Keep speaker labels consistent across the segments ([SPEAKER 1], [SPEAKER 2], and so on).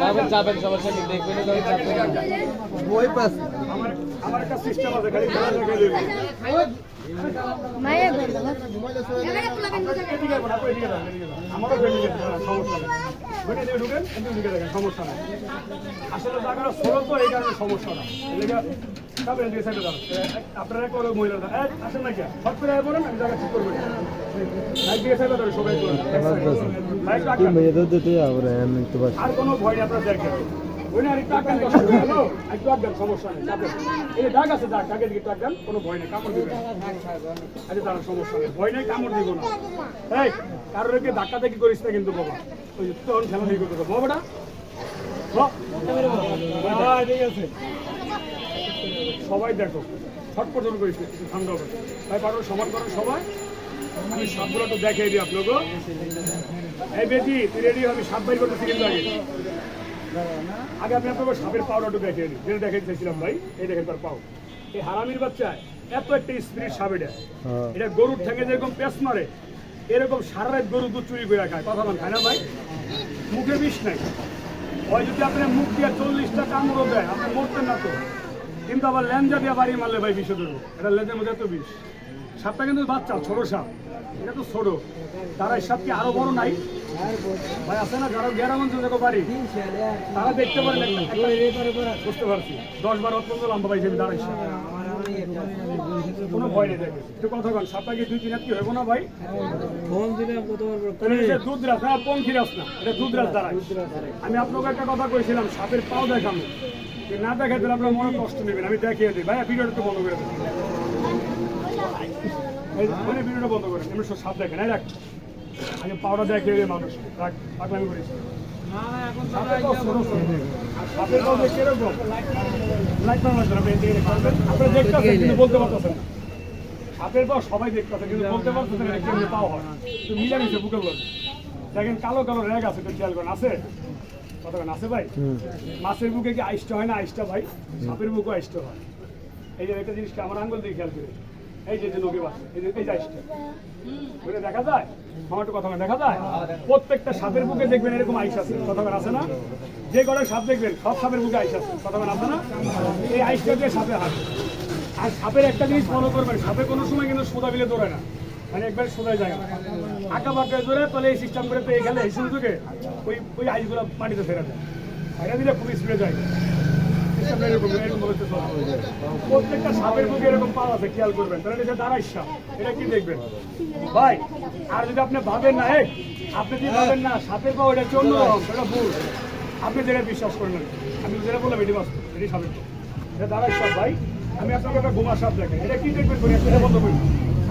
[SPEAKER 1] যাবেন যাবেন সবার সাথে দেখবেন
[SPEAKER 2] বই পাস
[SPEAKER 3] আমার আমার একটা সিস্টেম আছে খালি খেলা দেখে দেবে। আমারও বেরিয়ে সমস্যা নেই। ওইটা দিয়ে ঢুকেন কিন্তু ঢুকে দেখেন সমস্যা নেই। আসলে জায়গাটা ছোট তো এই কারণে সমস্যা না এদিকে যাবেন এদিকে সাইডে যাবেন আপনারা করে মহিলা আসেন না কি হট করে বলেন আমি জায়গা ঠিক করব আর কোনো ভয় নেই আপনারা দেখেন ওই না আরেকটু আগান কষ্ট করে একটু আগান সমস্যা নেই এই দাগ আছে দাগ দাগের দিকে একটু আগান কোনো ভয় নেই কামড় সমস্যা নেই। ভয় নেই কামড় দিব না। এই কারোর কি ধাক্কা করিস না কিন্তু বাবা। ওই তখন খেলা করতে বাবাটা ঠিক আছে। সবাই দেখো ছট পর্যন্ত করিস ঠান্ডা হবে। তাই পারো সমান করো সবাই। আমি সবগুলো তো দেখিয়ে দিই আপনাকে। এই বেটি তুই রেডি আমি সাত বাইর করতেছি কিন্তু আগে। আগে আমি আপনাকে সাপের পাউডারটা দেখিয়ে দিই। যেটা দেখে চাইছিলাম ভাই এই দেখেন তার পাও। এই হারামির বাচ্চা এত একটা স্পিরিট সাপ এটা।
[SPEAKER 2] হ্যাঁ।
[SPEAKER 3] এটা গরুর ঠ্যাঙে যেরকম পেস মারে এরকম সারা রাত গরু দুধ চুরি করে খায়। কথা বল খায় না ভাই? মুখে বিষ নাই। ওই যদি আপনি মুখ দিয়ে চল্লিশটা কামড়ও দেয় আপনি মরতেন না তো। কিন্তু আবার ল্যাঞ্জা দিয়ে বাড়ি মারলে ভাই বিষে দেবো এটা লেজের মধ্যে এত বিষ। সাপটা কিন্তু বাচ্চা, ছোট সাপ। এটা তো ছোট। তারা সাপ কি আরও বড় নাই। ভাই আছে না, যারা গ্রাম অঞ্চল দেখো বাড়ি, তারা দেখতে পারেন বুঝতে পারছি। দশ বারো অত্যন্ত লম্বা পাইছে আমি দাঁড়াইছি কোনো ভয় নেই দেখে। একটু কথা বল, সাপটা কি দুই তিন কি হইব না ভাই?
[SPEAKER 2] ফোন দিলাম কত
[SPEAKER 3] তাহলে না, এটা দুধরাজ দাঁড়ায়। আমি আপনাকে একটা কথা কইছিলাম, সাপের পাও দেখানো। না দেখে তাহলে আপনার মনে কষ্ট নেবেন আমি দেখিয়ে দিই। ভাই ভিডিওটা তো বন্ধ করে দেবেন মানে ভিডিওটা বন্ধ করে এমনি সব সাপ দেখেন। এই রাখ আগে পাওটা দেখিয়ে দিই মানুষ। রাখ পাগলামি করিস। সাপের পাও দেখে সবাই দেখতে পাচ্ছে কিন্তু বলতে পাও হয়। বুকে বল দেখেন কালো কালো রেগ আছে খেয়াল করেন আছে? কতক্ষণ আছে ভাই? মাছের বুকে কি আইসটা হয় না আইসটা ভাই? সাপের বুকে আইসটা হয়। এই যে একটা জিনিসটা আমার আঙ্গুল দিয়ে খেয়াল করে? এই যে যে নদী বাস এই যে এই যে আইসটা ওইটা দেখা যায়? আমার একটু কথা দেখা যায়? প্রত্যেকটা সাপের বুকে দেখবেন এরকম আইস আছে। কতক্ষণ আছে না? যে গড়ে সাপ দেখবেন সব সাপের বুকে আইস আছে। কতক্ষণ আছে না? এই আইসটা দিয়ে সাপে হাঁটে। আর সাপের একটা জিনিস ফলো করবেন সাপে কোনো সময় কিন্তু সোজা বিলে দৌড়ে না। মানে একবার সোজাই যায় না। আঁকা বাঁকা দৌড়ে তাহলে এই সিস্টেম করে এই সুযোগে ওই ওই আইসগুলো মাটিতে ফেরা দেয়। এটা দিলে খুব স্পিডে যায়। প্রত্যেকটা সাপের বুকে এরকম পা আছে, খেয়াল করবেন। এটা দাঁড়াই সাপ, এটা কি দেখবেন? ভাই, আর যদি আপনি ভাবেন না আপনি যদি ভাবেন না, সাপের পা ওটা চন্য এটা ভুল। আপনি যেটা বিশ্বাস করেন আমি যেটা বললাম, এটি বাস্তব, এটি সাপের। এটা দাঁড়াই সাপ, ভাই। আমি আপনাকে একটা গোমা সাপ দেখেন এটা কি দেখবেন বন্ধ করি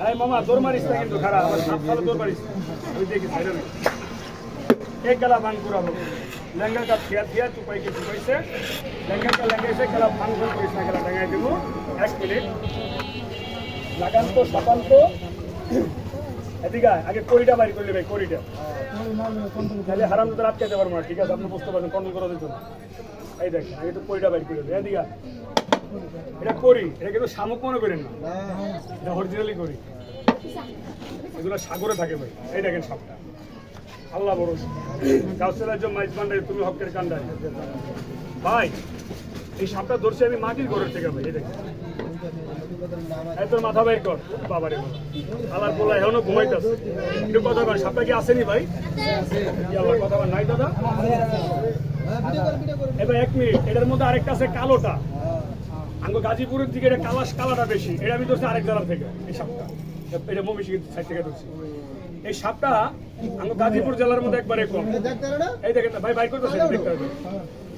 [SPEAKER 3] আরে মামা, দৌড় কিন্তু, খারাপ। আমার সাত সালে দৌড় মারিস। ওই দেখি, সাইডে গেলা বান করাবো লেঙ্গা কাপ খেয়া দিয়া চুপাইকে চুপাইছে লেঙ্গা কা লেঙ্গাইছে খেলা ভান করে করিস না, খেলা ডাঙাই দেবো। এক মিনিট। লাগান্ত আগে করিটা বাইর করে নেবে করিটা তাহলে হারাম তো আটকাতে পারব না, ঠিক আছে? আপনি বুঝতে পারবেন কন্ট্রোল করা যেত এই দেখ আগে তো করিটা বাইর করে দেবে এদিকে এটা করি এটা কিন্তু শামুক মনে করেন না। এটা অরিজিনালি করি। এগুলো সাগরে থাকে ভাই এই দেখেন সাপটা আল্লাহ বরস গাউসেলার জন্য মাইজ বান্ডাই তুমি হকের কান্ডাই ভাই এই সাপটা ধরছি আমি মাটির ঘরের থেকে ভাই এই দেখেন। তোর মাথা বাইর কর। বাবারে আলার পোলা এখনও ঘুমাইতেছে। একটু কথা কর সাপটা কি আসেনি ভাই? কি আল্লাহ কথা নাই দাদা? এবার এক মিনিট এটার মধ্যে আরেকটা আছে কালোটা। আঙ্গো গাজীপুরের দিকে এটা কালাস কালাটা বেশি। এটা আমি ধরছি আরেক জায়গার থেকে এই সাপটা। এটা মমিষি সাইড থেকে ধরছি। এই সাপটা আঙ্গো গাজীপুর জেলার মধ্যে একবারে কম। এই দেখেন না, ভাই বাইর করতেছে দেখতে হবে।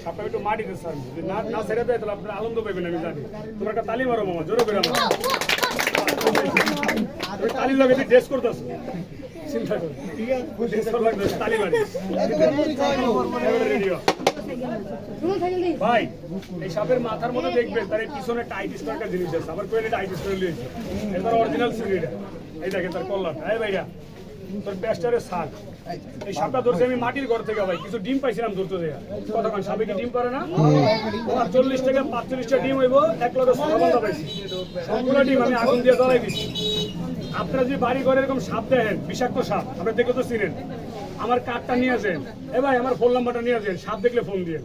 [SPEAKER 3] সাপটা একটু মাটিতে স্যার যদি না না ছেড়ে দেয় তাহলে আপনার আনন্দ পাবেন আমি জানি। তোমার একটা তালি মারো মামা জোরে করে আমার তুমি তালি লাগে ড্রেস করতেছো চিন্তা লাগবে তালি মারি। ভাই, এই সাপের মাথার মধ্যে দেখবেন তার পিছনে টাইট স্টার জিনিস আছে। আবার কোয়েলে টাইট স্টার লিয়েছে এটা অরিজিনাল সিরিটা এই দেখেন তার কল্লাটা। এই ভাইয়া, তোর প্যাস্টারের শাক। এই সাপটা ধরছে আমি মাটির ঘর থেকে ভাই। কিছু ডিম পাইছিলাম ধরতে দেয়া। কতক্ষণ সাপে কি ডিম পারে না? চল্লিশ থেকে পাঁচচল্লিশটা ডিম হইব, এক লগে সোনা পাইছি। সবগুলো ডিম আমি আগুন দিয়ে জ্বলাই দিচ্ছি আপনারা যদি বাড়ি ঘরে এরকম সাপ দেখেন, বিষাক্ত সাপ, আপনার দেখে তো চিনেন। আমার কার্ডটা নিয়ে আসেন। এ ভাই আমার ফোন নাম্বারটা নিয়ে আসেন। সাপ দেখলে ফোন দিয়ে।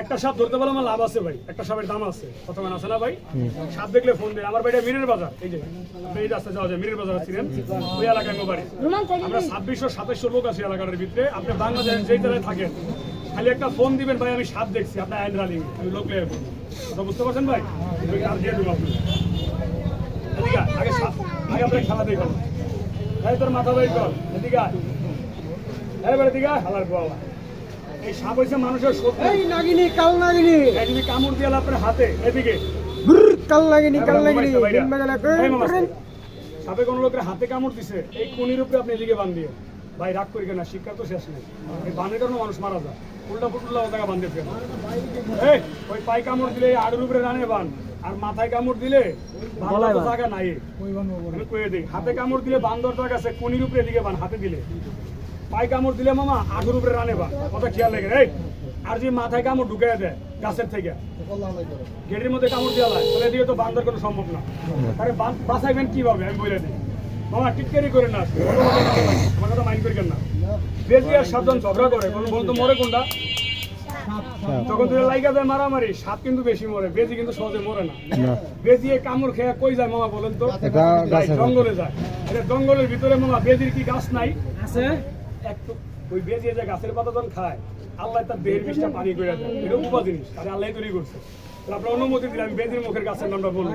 [SPEAKER 3] একটা সাপ ধরতে পারলে আমার লাভ আছে ভাই। একটা সাপের দাম আছে। কত মান আছে না ভাই? সাপ দেখলে ফোন দিয়ে। আমার বাড়িটা মিরের বাজার। এই যে আপনি এই রাস্তায় যাওয়া যায় মিরের বাজার ছিলেন ওই এলাকায় আমার বাড়ি। আমরা ছাব্বিশশো সাতাইশশো লোক আছি এলাকাটার ভিতরে। আপনি বাংলাদেশের যেই জায়গায় থাকেন খালি একটা ফোন দিবেন ভাই আমি সাপ দেখছি। আপনার আইন রানিং। আমি লোক লেগে বুঝতে পারছেন ভাই? দিয়ে দেবো আপনি আগে সাপ আগে আপনার খেলা দেখো এই তোর মাথা বের কর। এদিকে। এবার এদিকে হালার বাবা এই সাপ হয়েছে মানুষের শত্রু।
[SPEAKER 2] এই নাগিনি কাল নাগিনি।
[SPEAKER 3] এই কামড় দিয়ে আপনার হাতে এদিকে।
[SPEAKER 2] কাল নাগিনি কাল নাগিনি।
[SPEAKER 3] মোবাইলটা বাইরে।
[SPEAKER 2] দিন বাজালে
[SPEAKER 3] এই মামা, সাপে কোনো লোকের হাতে কামড় দিছে এই কোনির উপরে আপনি এদিকে বান দিয়ে। ভাই রাগ করি কেনা শিক্ষা তো শেষ নেই। এই বানের কারণে মানুষ মারা যায়। উল্টা ফুটুল্লা জায়গা ফেল এই ওই পায়ে কামড় দিলে আড়ুর উপরে রানে বান আর মাথায় কামড় দিলে বাংলা তো জায়গা নাই হাতে কামড় দিলে বান্দর জায়গা আছে কোনির উপরে এদিকে বান হাতে দিলে। পায়ে কামড় দিলে মামা আগুর উপরে রানে বান কথা খেয়াল রেখে এই আর যদি মাথায় কামড় ঢুকে দেয় গাছের থেকে। গেটের মধ্যে কামড় দেওয়া হয় তাহলে এদিকে তো বান্ধার কোনো সম্ভব না। আরে বাঁচাইবেন কীভাবে আমি বলে দিই মামা টিটকারি করে না আমার কথা মাইন্ড না। বেজি আর সাতজন ঝগড়া করে। কোন বলতো মরে কোনটা? তখন তুই লাইগা যায় মারামারি সাপ কিন্তু বেশি মরে। বেজি কিন্তু সহজে মরে না। বেজি কামড় খেয়ে কই যায় মামা বলেন তো? জঙ্গলে যায়। এটা জঙ্গলের ভিতরে মামা বেজির কি গাছ নাই? আছে। একটু ওই বেজি যে গাছের পাতা যখন খায় আল্লাহ তার দেহের বিষটা পানি করে দেয়। এটা উপা জিনিস তাহলে আল্লাহ তৈরি করছে। আপনার অনুমতি দিলে আমি বেজির মুখের গাছের নামটা বলব।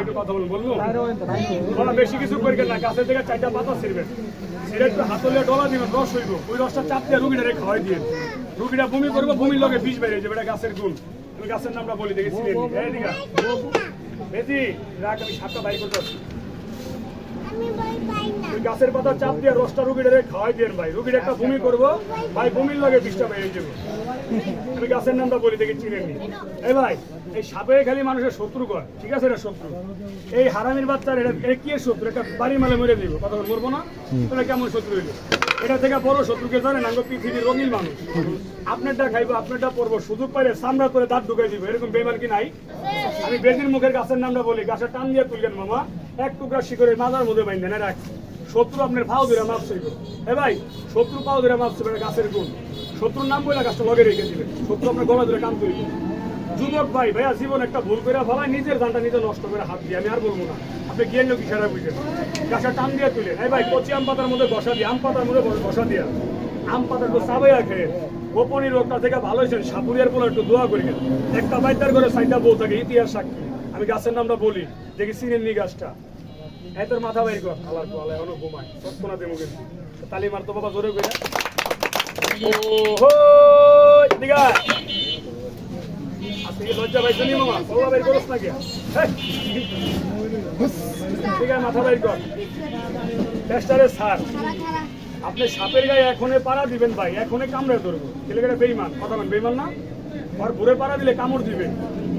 [SPEAKER 3] একটু কথা বলব? বলব বলা বেশি কিছু করবেন না গাছের থেকে চারটা পাতা ছিড়বেন। সেটা একটু হাতলে ডলা দিবেন রস হইব। ওই রসটা চাপ দিয়ে রুগীটারে খাওয়াই দিয়ে রুগীটা বমি করব বমির লগে বিষ বেরিয়ে যাবে এটা গাছের গুণ। আমি গাছের নামটা বলি দেখি বেজি রাখ আমি সাতটা বাই করতে গাছের পাতা চাপ দিয়ে রসটা রুগীটারে খাওয়াই দিয়ে ভাই। রুগীর একটা বমি করব ভাই বমির লগে বিষটা বেরিয়ে যাবে। আমি গাছের নামটা বলি দেখি চিনেননি এই ভাই এই সাপে খালি মানুষের শত্রু কর ঠিক আছে এটা শত্রু। এই হারামির বাচ্চার এটা এটা কি শত্রু? এটা বাড়ি মালে মরে দিব কথা মরবো না? এটা কেমন শত্রু হইল? এটা থেকে বড় শত্রুকে জানেন আঙ্গ পৃথিবীর রঙিন মানুষ। আপনারটা খাইবো আপনারটা পড়ব সুযোগ পাইলে সামরা করে দাঁত ঢুকাই দিব। এরকম বেমান কি নাই? আমি বেদির মুখের গাছের নামটা বলি গাছের টান দিয়ে তুললেন মামা। এক টুকরা শিকড়ের মাথার মধ্যে বাইন্ধেন রাখ। শত্রু আপনার ভাও ধরে মাপ চাইবে। এ ভাই, শত্রু পাও ধরে মাপ চাইবে গাছের গুণ। শত্রুর নাম বলে গাছটা লগে রেখে দিবে। শত্রু আপনার গলা ধরে কান তুলবে। যুবক ভাই, ভাইয়া, জীবন একটা ভুল করে ফেলায়, নিজের জানটা নিজে নষ্ট করে হাত দিয়ে। আমি আর বলব না। আপনি গিয়ে লোক ইশারা বুঝেন। গাছটা টান দিয়ে তুলেন এই ভাই, কচি আম পাতার মধ্যে বসা দিয়ে, আম পাতার মধ্যে বসা দিয়া। আম পাতার তো চাবাইয়া খেয়ে গোপনী রোগটা থেকে ভালো হয়েছেন। সাপুরিয়ার বলে একটু দোয়া করি একটা বাইতার করে সাইডটা বউ থাকে, ইতিহাস সাক্ষী। আমি গাছের নামটা বলি, দেখি চিনেন নি গাছটা এই তোর মাথা বাইর কর। আলার তো আলাই অনেক ঘুমায়। তৎক্ষণাৎ মুখে তালি মারতো বাবা, জোরে কি পাইছো নি কে মাথা বাইর কর। সার। আপনি সাপের গায়ে এখনই পাড়া দিবেন ভাই, এখনই কামড়ে ধরবো। ছেলেকে বেইমান, কথা বেইমান না? আর ভোরে পাড়া দিলে কামড় দিবে।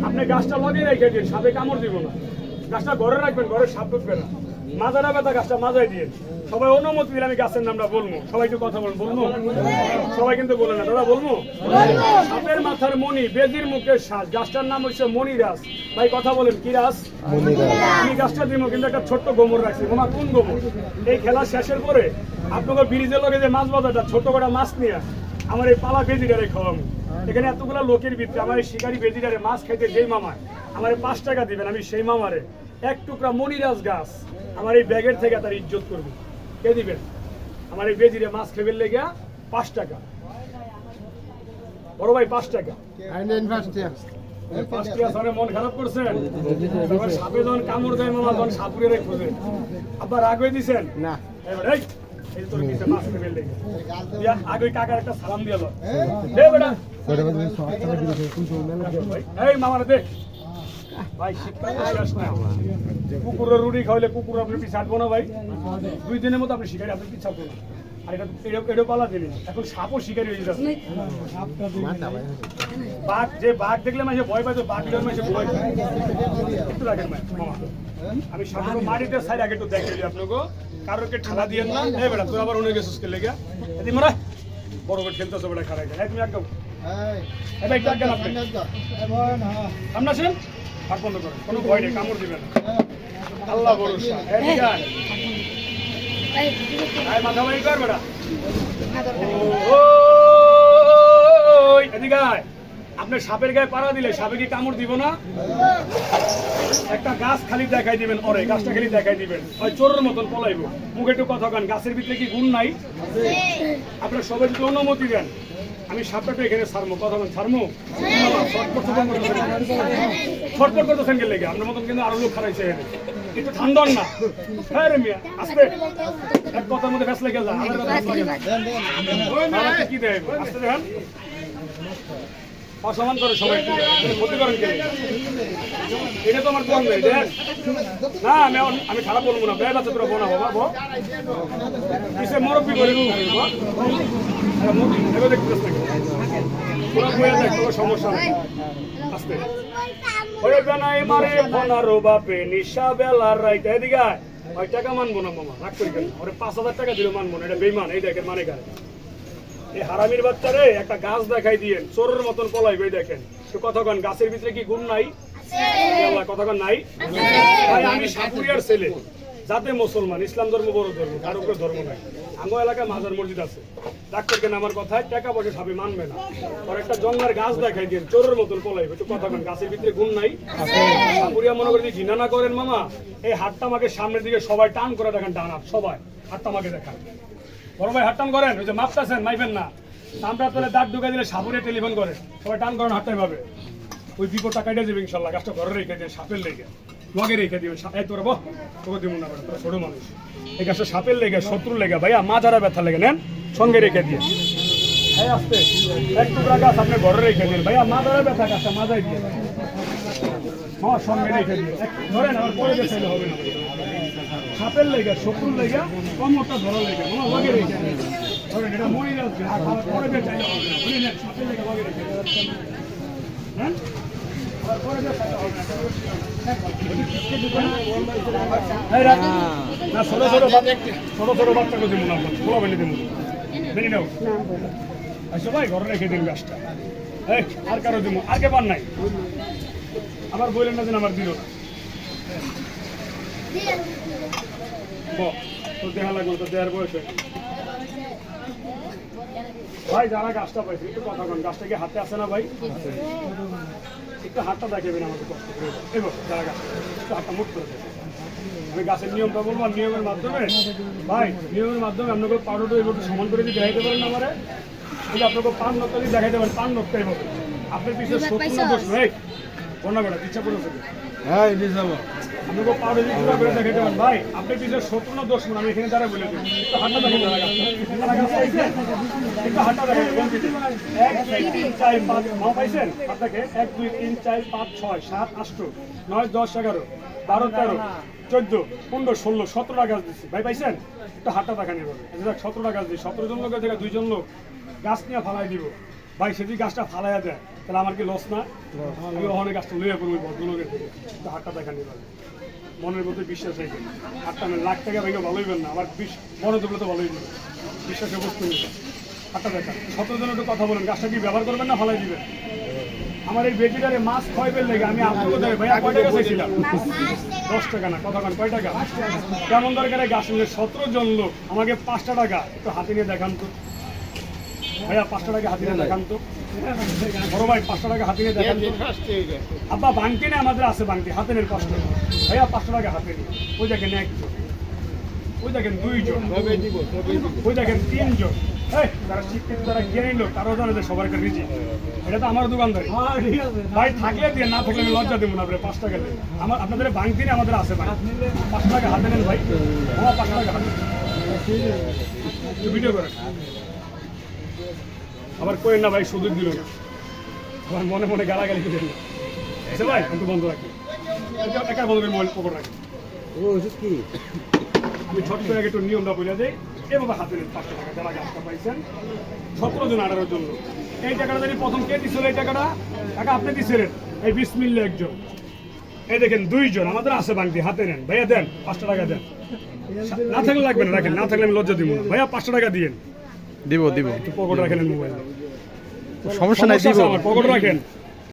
[SPEAKER 3] আপনি গাছটা লাগিয়ে রেখে দিন সাপে কামড় দিব না। গাছটা ঘরে রাখবেন ঘরে সাপ ঢুকবে না। মাজারা ব্যথা গাছটা মাজায় দিয়ে। সবাই অনুমতি দিলে আমি গাছের নামটা বলব। সবাই একটু কথা বলুন বলব? সবাই কিন্তু বলে না। দাদা বলব? সাপের মাথার মণি বেদির মুখের শ্বাস গাছটার নাম হচ্ছে মণিরাস ভাই কথা বলেন কি রাস আমি গাছটা দিব কিন্তু একটা ছোট্ট গোমর রাখছি। মামা কোন গোমর? এই খেলা শেষের পরে আপনাকে ব্রিজের লগে যে মাছ বাজারটা ছোট কটা মাছ নিয়ে আমার এই পালা বেজিটারে খাওয়াবো। এখানে এতগুলো লোকের ভিতরে আমার এই শিকারি বেজিটারে মাছ খাইতে যেই মামায় আমার এই পাঁচ টাকা দিবেন আমি সেই মামারে এক টুকরা মনিরাজ গাছ আমার এই ব্যাগের থেকে তার ইজ্জত করবে। কে দিবেন? আমার এই বেজিরে মাছ খেবেন লেগে পাঁচ টাকা। বড় ভাই পাঁচ টাকা। মন খারাপ করছেন? সাপে যখন কামড় দেয় মামা তখন সাপুরে খোঁজে আবার রাগ হয়ে দিছেন?
[SPEAKER 2] না।
[SPEAKER 3] আগে কাকার একটা সালাম দিয়ে দে বেটা। ভাই, এই মামার কুকুরের রুটি খাওয়াইলে কুকুর আপনি পিছাটবো না ভাই। দুই দিনের মতো আপনি শিখাই আপনি পিছাবো না। আর এটা এটা এটা পালা জিনিস এখন সাপও শিকারি হয়ে যাচ্ছে। বাঘ যে বাঘ দেখলে মাঝে ভয় পাইতো বাঘ দেখলে মাঝে ভয় পায়। একটু রাখেন মামা। আমি সাধারণ মাটিতে সাইড আগে একটু দেখে দিই আপনাকে। কারোকে ঠালা দিয়ে না এই বেটা তোর আবার অনেক গেছিস কে লেগে এদি মরা বড় করে খেলতেছো বেটা খারাই এই তুমি একদম এই ভাই একটু আগে আপনি সামনে আসেন হাত বন্ধ করেন কোনো ভয় নেই কামড় দিবেন না আল্লাহ ভরসা এদিকে আয়। আয় মাথা বাড়ি কর বেটা ওই, এদিকে আয়। আপনি সাপের গায়ে পাড়া দিলে সাপে কি কামড় দিব না? একটা গাছ খালি দেখাই দিবেন ওরে গাছটা খালি দেখাই দিবেন। ওই চোরের মতন পলাইব। মুখে একটু কথা কান গাছের ভিতরে কি গুণ নাই? আপনার সবাই যদি অনুমতি দেন আমি সাপটাকে এখানে ছাড়মো কথা বলেন। ছাড়মো ছটপট করতেছেন গেলে লেগে? আপনার মতন কিন্তু আরও লোক খারাইছে এখানে। একটু ঠান্ডন না। হ্যাঁ রে মিয়া আসতে। এক কথার মধ্যে ফেসলে গেল আমার কথা কি দেয় আসতে দেখেন। অসমান করে সবাই ক্ষতি করেন এটা তো আমার কম নেই না, আমি আমি খারাপ বলব না। বেড়ে আছে তোরা বোনা বাবা বো কিসে করে সমস্যা বাপে, নিশা টাকা মানবো না, মামা? রাগ করি কেন পাঁচ হাজার টাকা দিলে মানবো না, এটা বেইমান। এই দেখেন মানে গায়ে এই হারামির বাচ্চারে একটা গাছ দেখাই দিয়েন। চোরের মতন পলাই বই দেখেন। তো কতক্ষণ গাছের ভিতরে কি গুণ নাই? কতক্ষণ নাই? আমি সাপুরিয়ার ছেলে, যাতে মুসলমান, ইসলাম ধর্ম বড় ধর্ম, কারও উপরে ধর্ম নাই। আমার এলাকায় মাজার মসজিদ আছে। ডাক্তার কেন আমার কথায় টাকা পয়সা সাপে মানবে না। আর একটা জঙ্গার গাছ দেখাই দিয়ে চোরের মতন পলাইবে। একটু কথা কন, গাছের ভিতরে গুণ নাই? সাপুরিয়া মনে করে ঘৃণা না করেন মামা? এই হাতটা আমাকে সামনের দিকে সবাই টান করে দেখেন, ডান সবাই। হাতটা আমাকে দেখান। বড় ভাই হাটটান করেন। ওই যে মাপতাছেন, মাইবেন না। আমরা তোলে দাঁত ঢুকে দিলে সাপুরে টেলিফোন করে। সবাই টান করেন হাটটাই ভাবে। ওই বিপদটা কাটে যাবে ইনশাল্লাহ, গাছটা ঘরে রেখে দিয়ে, সাপের লেগে। লগে রেখে দিবেন এই তোরা তোকে দিব না তোরা ছোট মানুষ। এই গাছটা সাপের লেগে, শত্রুর লেগে। ভাইয়া মাজারা ব্যথা লেগে, নেন, সঙ্গে রেখে দিয়ে। এই আসতে, এক টুকরা গাছ আপনি ঘরে রেখে দিন। ভাইয়া, মা মাজারা ব্যথা গাছটা মাজাই দিয়ে। সঙ্গে রেখে দিয়ে ধরেন পরে গেছে হবে না। সাপের লেগে শত্রুর লেগে, কমরটা ধরার লেগে মনে লগে রেখে ধরেন এটা যাচ্ছে পরে সাপের লেগে রেখে হ্যাঁ? না। দিব না ঘরে রেখে দিন গাছটা। আর কারও দিব কে পান নাই? আবার বললেন না যেন আমার দিল তোর দেখা লাগবে তোর দেহার বয়স ভাই যারা গাছটা পাইছে একটু কথা কন গাছটা কি হাতে আছে না ভাই? একটু হাতটা দেখাবেন আমাকে কষ্ট করে। এবার যারা গাছ একটু হাতটা মুখ করে আমি গাছের নিয়মটা বলব নিয়মের মাধ্যমে ভাই নিয়মের মাধ্যমে আপনাকে পাউডারটা এবার সমান করে দিয়ে দেখাইতে পারেন আমারে? এই যে আপনাকে পান নকটা দিয়ে দেখাইতে পারেন পান নকটা এভাবে আপনার পিছিয়ে সত্তর দোষ নেই বন্যা বেড়া ইচ্ছা করে
[SPEAKER 1] হ্যাঁ
[SPEAKER 3] আমাকে পাউডার দিয়ে করে দেখাইতে পারেন ভাই আপনি পিছিয়ে সত্তর না দোষ আমি এখানে দ্বারা বলে দিই একটু হাতটা দেখেন দাঁড়া একটু হাতটা দেখেন এক দুই তিন চার পাঁচ মা পাইছেন? আপনাকে এক দুই তিন চার পাঁচ ছয় সাত আষ্ট নয় দশ এগারো বারো তেরো চোদ্দ পনেরো ষোলো সতেরোটা গাছ দিচ্ছি। ভাই পাইছেন? একটু হাতটা দেখা এই দেখ সতেরোটা গাছ দিই সতেরো জন লোকের থেকে দুইজন লোক। গাছ নিয়ে ফালাই দিব। ভাই যদি গাছটা ফালাইয়া দেয় তাহলে আমার কি লস না? আমি ওখানে গাছটা লইয়া করব ভদ্রলোকের থেকে একটু হাতটা দেখান এভাবে মনের মধ্যে বিশ্বাস রেখে হাতটা মানে লাখ টাকা ভেঙে ভালোই না। আবার বিশ বড় দুগুলো তো ভালোই নেবে বিশ্বাসে বস্তু নেবে হাতটা দেখা। সতেরো একটু কথা বলেন। গাছটা কি ব্যবহার করবেন না ফালাই দিবেন? আমার এই বেটিটারে মাছ খাইবেন লেগে আমি আপনাকে দেবে ভাই কয় টাকা চাইছিলাম? দশ টাকা না, কথা কয় টাকা? কেমন দরকার গাছ নিয়ে সতেরো জন লোক, আমাকে পাঁচটা টাকা একটু হাতে নিয়ে দেখান তো। ভাইয়া, পাঁচটা টাকা হাতে নিয়ে দেখান তো। বড় ভাই পাঁচটা টাকা হাতে নিয়ে দেখান আব্বা না আমাদের আছে বাংটি হাতে নেন কষ্ট। ভাইয়া পাঁচশো টাকা হাতে নিন ওই দেখেন একজন ওই দেখেন দুইজন ওই দেখেন তিনজন এই, যারা শিক্ষিত যারা জ্ঞানী লোক তারাও জানে যে সবার একটা রিজি এটা তো আমার দোকানদারি। ভাই থাকলে দিয়ে না থাকলে আমি লজ্জা দেবো না পাঁচ টাকা দেন আমার আপনাদের বাংটি না আমাদের আছে ভাই পাঁচশো টাকা হাতে নেন ভাই। আমার পাঁচশো টাকা হাতে ভিডিও করেন আবার করেন না ভাই সুযোগ দিল না। আমার মনে মনে গালাগালি করে দিল। এসে ভাই একটু বন্ধ রাখি। একা বন্ধ করে মোবাইল পকেট রাখি।
[SPEAKER 1] ও ওষুধ কি?
[SPEAKER 3] আমি ছোট করে একটু নিয়মটা বলে দিই। এভাবে হাতে নেন পাঁচশো টাকা যারা গাছটা পাইছেন সতেরো জন আঠারো জন লোক। এই টাকাটা জানি প্রথম কে দিছিল এই টাকাটা? টাকা আপনি দিছিলেন। এই বিশ মিললে একজন। এই দেখেন দুইজন আমাদের আছে বাংটি হাতে নেন। ভাইয়া দেন। পাঁচশো টাকা দেন। না থাকলে লাগবে না রাখেন। না থাকলে আমি লজ্জা দিব না। ভাইয়া পাঁচশো টাকা দিয়েন।
[SPEAKER 4] দিব দিব।
[SPEAKER 3] পকেট রাখেন মোবাইল
[SPEAKER 4] সমস্যা নাই দিব।
[SPEAKER 3] পকেট রাখেন।